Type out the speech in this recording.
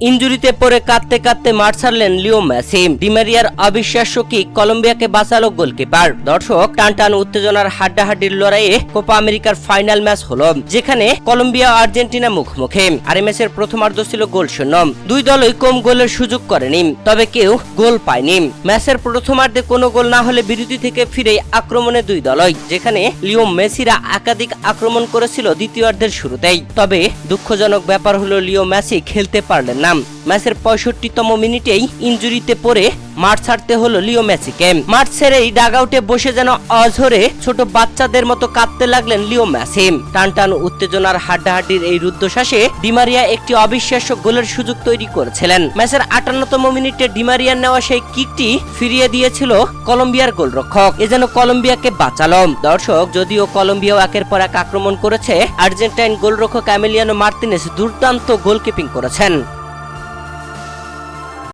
ইঞ্জুরিতে পরে কাঁদতে কাঁদতে মাঠ ছাড়লেন লিও মেসি। ডিমারিয়ার অবিশ্বাস্য কি কলম্বিয়াকে বাঁচালো গোলকিপার। দর্শক, টানটান উত্তেজনার হাড্ডাহাড্ডির লড়াইয়ে কোপা আমেরিকার ফাইনাল ম্যাচ হলো, যেখানে কলম্বিয়া আর্জেন্টিনা মুখোমুখি। আর ম্যাচের প্রথমার্ধ ছিল গোল শূন্য। দুই দলই কম গোলের সুযোগ করেনি, তবে কেউ গোল পায়নি। ম্যাচের প্রথমার্ধে কোনো গোল না হলে বিরতি থেকে ফিরে আক্রমণে দুই দলই, যেখানে লিও মেসিরা একাধিক আক্রমণ করেছিল দ্বিতীয়ার্ধের শুরুতেই। তবে দুঃখজনক ব্যাপার হলো, লিও মেসি খেলতে পারলেন না। ম্যাচের পঁয়ষট্টিতম মিনিটেই ইঞ্জুরিতে পড়ে মাঠ ছাড়তে হলো লিও মেসিকে। মাঠ ছেড়েই ডাগআউটে বসে যেন অঝরে ছোট বাচ্চাদের মতো কাঁদতে লাগলেন লিও মেসি। টান টান উত্তেজনার হাড্ডাহাড্ডির এই রুদ্ধশ্বাসে ডিমারিয়া একটি অবিশ্বাস্য গোলের সুযোগ তৈরি করেছিলেন। ম্যাচের আটান্নতম মিনিটে ডিমারিয়ার নেওয়া সেই কিকটি ফিরিয়ে দিয়েছিল কলম্বিয়ার গোলরক্ষক। এ যেন কলম্বিয়াকে বাঁচালো দর্শক, যদিও কলম্বিয়াও একের পর এক আক্রমণ করেছে, আর্জেন্টাইন গোলরক্ষক অ্যামেলিয়ানো মার্তিনেস দুর্দান্ত গোলকিপিং করেছেন।